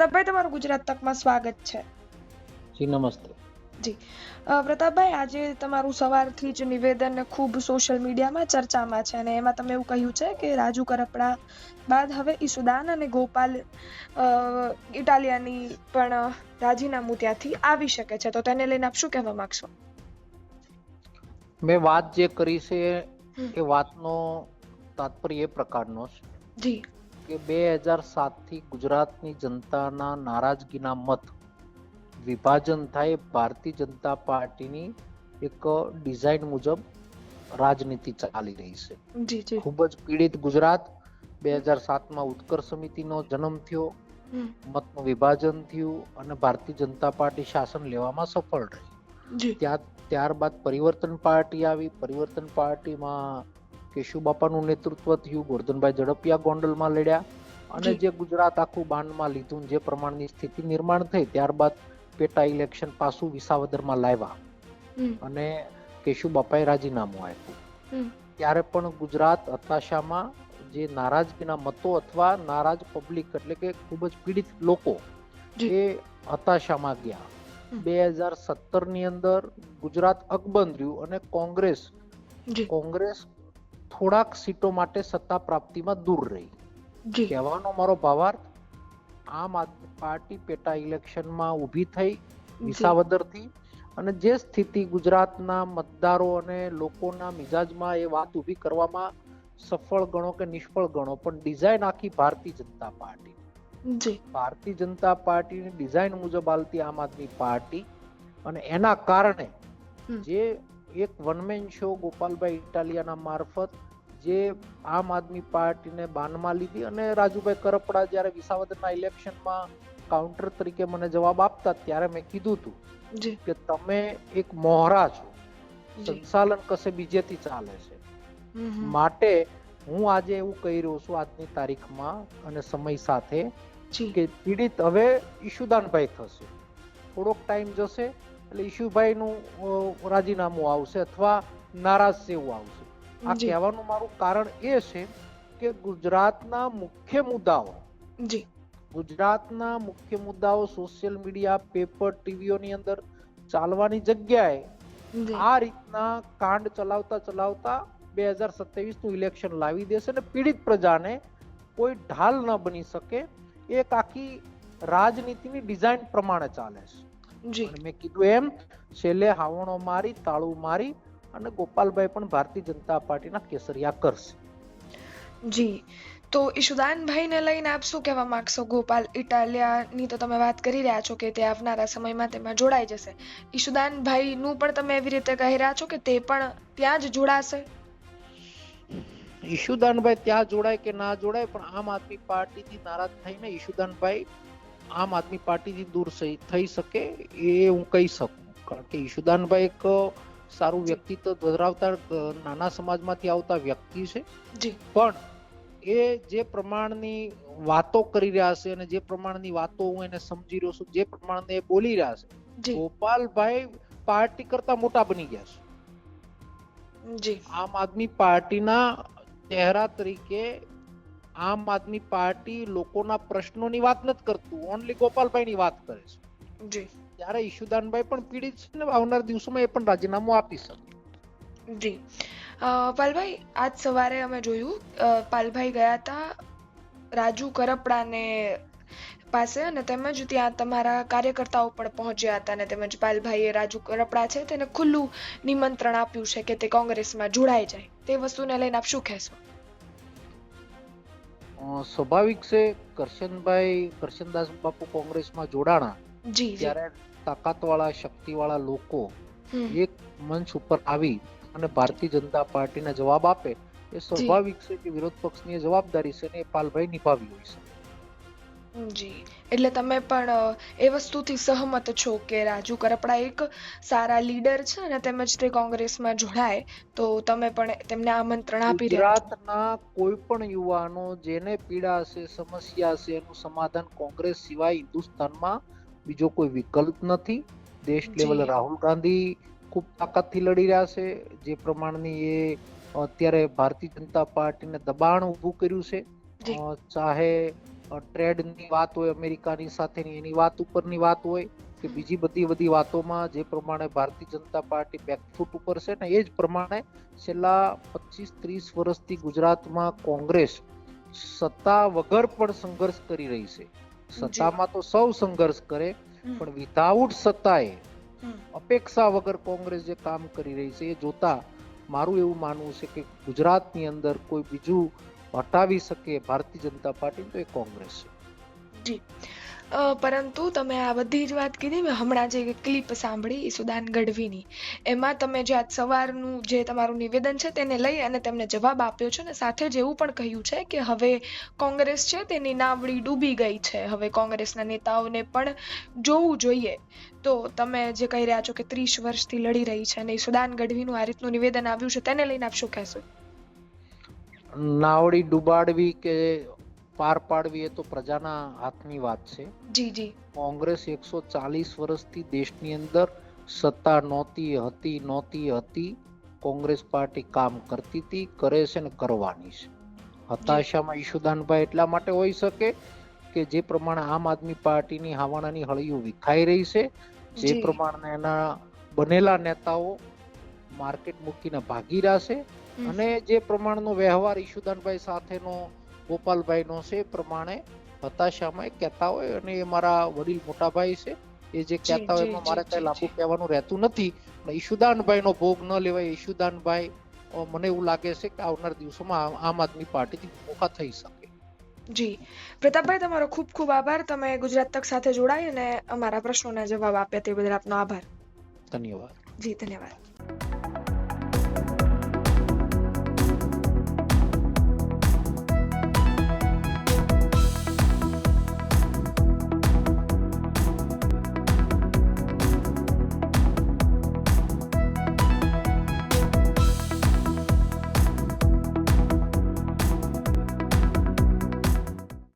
પ્રતાપભાઈ તમારું ગુજરાત તકમાં સ્વાગત છે. જી નમસ્તે. જી. પ્રતાપભાઈ આજે તમારું સવારથી જ નિવેદન ખૂબ સોશિયલ મીડિયામાં ચર્ચામાં છે અને એમાં તમે એવું કહ્યું છે કે રાજુ કરપડા બાદ હવે ઈસુદાન અને ગોપાલ ઇટાલિયાની પણ રાજીનામું ત્યાંથી આવી શકે છે. તો તેને લઈને આપ શું કહેવા માંગશો? મેં વાત જે કરી છે એ વાતનો તાત્પર્ય એ પ્રકારનો છે. જી. કે બે હજાર સાતથી ગુજરાતની જનતાના નારાજગીના મત વિભાજન થાય ભારતીય જનતા પાર્ટીની એક ડિઝાઇન મુજબ રાજનીતિ ચાલી રહી છે. ખૂબ જ પીડિત ગુજરાત બે હજાર સાતમાં ઉત્કર્ષ સમિતિનો જન્મ થયો મતનું વિભાજન થયું અને ભારતીય જનતા પાર્ટી શાસન લેવામાં સફળ રહી. ત્યાં ત્યારબાદ પરિવર્તન પાર્ટી આવી. પરિવર્તન પાર્ટીમાં કેશુબાપાનું નેતૃત્વ થયું ગોરધનભાઈ ઝડપિયા ગોંડલમાં લડ્યા અને જે. ગુજરાત આખું બાનમાં લીધું જે પ્રમાણની સ્થિતિ નિર્માણ થઈ ત્યારબાદ પેટા ઇલેક્શન પાછું વિસાવદરમાં લાવ્યા. અને કેશુબાપાએ રાજીનામું આપ્યું. ત્યારે પણ ગુજરાત હતાશામાં જે નારાજગીના મતો અથવા નારાજ પબ્લિક એટલે કે ખૂબ જ પીડિત લોકો. એ હતાશામાં ગયા. બે હજાર સત્તરની અંદર ગુજરાત અકબંધ રહ્યું અને કોંગ્રેસ કોંગ્રેસ થોડાક સીટો માટે સત્તા પ્રાપ્તિમાં દૂર રહી. કહેવાનો મારો ભાવાર્થ આમ આદમી પાર્ટી પેટા ઇલેક્શનમાં ઊભી થઈ વિસાવદરથી અને જે સ્થિતિ ગુજરાતના મતદારો અને લોકોના મિજાજમાં એ વાત ઊભી કરવામાં સફળ ગણો કે નિષ્ફળ ગણો પણ ડિઝાઇન આખી ભારતીય જનતા પાર્ટી. ભારતીય જનતા પાર્ટીની ડિઝાઇન મુજબ હાલતી આમ આદમી પાર્ટી અને એના કારણે જે એક વનમેન શો ગોપાલભાઈ ઇટાલિયાના મારફત જે આમ આદમી પાર્ટીને બાનમાં લીધી અને રાજુભાઈ કરપડા જ્યારે વિસાવદરના ઇલેક્શનમાં કાઉન્ટર તરીકે મને જવાબ આપતા ત્યારે મેં કીધું હતું કે તમે એક મોહરા છો. સંચાલન કશે બીજેથી ચાલે છે? માટે હું આજે એવું કહી રહ્યો છું આજની તારીખમાં અને સમય સાથે કે પીડિત હવે ઈશુદાનભાઈ થશે. થોડોક ટાઈમ જશે એટલે ઈશુભાઈનું રાજીનામું આવશે અથવા નારાજ છે આવશે. આ કહેવાનું મારું કારણ એ છે કે ગુજરાતના મુખ્ય મુદ્દાઓ જી. ગુજરાતના મુખ્ય મુદ્દાઓ સોશિયલ મીડિયા પેપર ટીવીઓની અંદર ચાલવાની જગ્યાએ આ રીતના કાંડ ચલાવતા ચલાવતા બે હજાર સત્યાવીસનું ઇલેક્શન લાવી દેશે અને પીડિત પ્રજાને કોઈ ઢાલ ન બની શકે. એક આખી રાજનીતિની ડિઝાઇન પ્રમાણે ચાલે છે. જી. મેં કીધું એમ છેલ્લે હાવણો મારી તાળું મારી અને ગોપાલભાઈ પણ ભારતીય જનતા પાર્ટીના કેસરિયા કરશે. જી. તો ઈશુદાનભાઈને લઈને આપ શું કહેવા માંગશો? ગોપાલ ઇટાલિયાની તો તમે વાત કરી રહ્યા છો કે તે આવનારા સમયમાં તેમાં જોડાઈ જશે. ઈશુદાનભાઈનું પણ તમે એવી રીતે કહી રહ્યા છો કે તે પણ ત્યાં જ જોડાશે? ઈશુદાનભાઈ ત્યાં જોડાય કે ના જોડાય પણ આમ આદમી પાર્ટીથી નારાજ થઈને ઈશુદાનભાઈ આમ આદમી પાર્ટીથી દૂર થઈ થઈ શકે એ હું કહી શકું. કારણ કે ઈશુદાનભાઈ એક સારું વ્યક્તિત્વ ધરાવતા નાના સમાજમાંથી આવતા વ્યક્તિ છે. જી. પણ એ જે પ્રમાણની વાતો કરી રહ્યા છે અને જે પ્રમાણની વાતો હું એને સમજી રહ્યો છું જે પ્રમાણે એ બોલી રહ્યા છે ગોપાલભાઈ પાર્ટી કરતા મોટા બની ગયા છે. જી. આમ આદમી પાર્ટીના ચહેરા તરીકે આમ આદમી પાર્ટી લોકોના પ્રશ્નોની વાત નથી કરતું ઓનલી ગોપાલભાઈની વાત કરે છે. જી. ત્યારે ઈશુદાનભાઈ પણ પીડિત છે ને આવનાર દિવસોમાં એ પણ રાજીનામું આપી શકે. જી. પાલભાઈ આજ સવારે અમે જોયું પાલભાઈ ગયા હતા રાજુ કરપડાને પાસે અને તેમજ ત્યાં તમારા કાર્યકર્તાઓ પણ પહોંચ્યા હતા અને તેમજ પાલભાઈએ રાજુ કરપડા છે તેને ખુલ્લું નિમંત્રણ આપ્યું છે કે તે કોંગ્રેસમાં જોડાઈ જાય. તે વસ્તુને લઈને આપ શું કહેશો? સ્વાભાવિક છે કરશનભાઈ કરશનદાસ બાપુ કોંગ્રેસમાં જોડાણા. ત્યારે તાકાતવાળા શક્તિવાળા લોકો એક મંચ ઉપર આવી અને ભારતીય જનતા પાર્ટીના જવાબ આપે. એ સ્વાભાવિક છે કે વિરોધ પક્ષની જવાબદારી છે ને એ પાલભાઈ નિભાવી હોય છે. જી. એટલે તમે પણ અ, એ વસ્તુથી સહમત છો કે રાજુ કરપડા એક સારા લીડર છે અને તેમજ તે કોંગ્રેસમાં જોડાય તો તમે પણ તેમને આમંત્રણ આપી રહ્યા છો. ગુજરાતના કોઈ પણ યુવાનો જેને પીડા હશે સમસ્યા હશે એનું સમાધાન કોંગ્રેસ સિવાય હિન્દુસ્તાનમાં બીજો કોઈ વિકલ્પ નથી. દેશ જી. લેવલે રાહુલ ગાંધી ખૂબ તાકાતથી લડી રહ્યા છે. જે પ્રમાણની એ અત્યારે ભારતીય જનતા પાર્ટીને દબાણ ઊભું કર્યું છે. જી. અ, ચાહે ટ્રેડની વાત હોય અમેરિકાની સાથેની એની વાત ઉપરની વાત હોય કે બીજી બધી બધી વાતોમાં જે પ્રમાણે ભારતીય જનતા પાર્ટી બેકફૂટ ઉપર છે ને એ જ પ્રમાણે છેલ્લા પચીસ ત્રીસ વર્ષથી ગુજરાતમાં કોંગ્રેસ સત્તા વગર પણ સંઘર્ષ કરી રહી છે. સત્તામાં તો સૌ સંઘર્ષ કરે પણ વિધાઉટ સત્તાએ અપેક્ષા વગર કોંગ્રેસ જે કામ કરી રહી છે એ જોતા મારું એવું માનવું છે કે ગુજરાતની અંદર કોઈ બીજું હટાવી શકે ભારતીય જનતા પાર્ટી તો એ કોંગ્રેસ છે. પરંતુ તમે આ બધી જ વાત કીધી, મેં હમણાં જે ક્લિપ સાંભળી ઈસુદાન ગઢવીની. એમાં તમે જે આજ સવારનું જે તમારું નિવેદન છે તેને લઈ અને તેમને જવાબ આપ્યો છે ને, સાથે જ એવું પણ કહ્યું છે કે હવે કોંગ્રેસ છે તેની નાવડી ડૂબી ગઈ છે. હવે કોંગ્રેસના નેતાઓને પણ જોવું જોઈએ. તો તમે જે કહી રહ્યા છો કે ત્રીસ વર્ષથી લડી રહી છે અને ઈસુદાન ગઢવીનું આ રીતનું નિવેદન આવ્યું છે, તેને લઈને આપ શું કહેશો? નાવડી ડુબાડવી કે પાર પાડવી એ તો પ્રજાના હાથની વાત છે. જી જી. કોંગ્રેસ એકસો ચાલીસ વર્ષથી દેશની અંદર સત્તા નહોતી હતી નહોતી હતી. કોંગ્રેસ પાર્ટી કામ કરતી હતી કરે છે ને કરવાની છે. હતાશામાં ઈશુદાનભાઈ એટલા માટે હોઈ શકે કે જે પ્રમાણે આમ આદમી પાર્ટીની હાવાણાની હળીઓ વિખાઈ રહી છે જે પ્રમાણે એના બનેલા નેતાઓ માર્કેટ મૂકીને ભાગી રહ્યા છે. અને જે પ્રમાણનો વ્યવહાર ઈશુદાનભાઈ સાથેનો ગોપાલભાઈનો છે એ પ્રમાણે હતાશામાં કહેતા હોય અને એ મારા વડીલ મોટાભાઈ છે. એ જે કહેતા હોય એમાં મારે કઈ લાંબુ કહેવાનું રહેતું નથી. પણ ઈશુદાનભાઈનો ભોગ ન લેવાય ઈશુદાનભાઈ મને એવું લાગે છે કે આવનાર દિવસોમાં આમ- આમ આદમી પાર્ટીથી મોખા થઈ શકે. જી. પ્રતાપભાઈ તમારો ખૂબ ખૂબ આભાર. તમે ગુજરાત તક સાથે જોડાઈ અને અમારા પ્રશ્નોના જવાબ આપ્યા તે બદલ આપનો આભાર. ધન્યવાદ. જી ધન્યવાદ.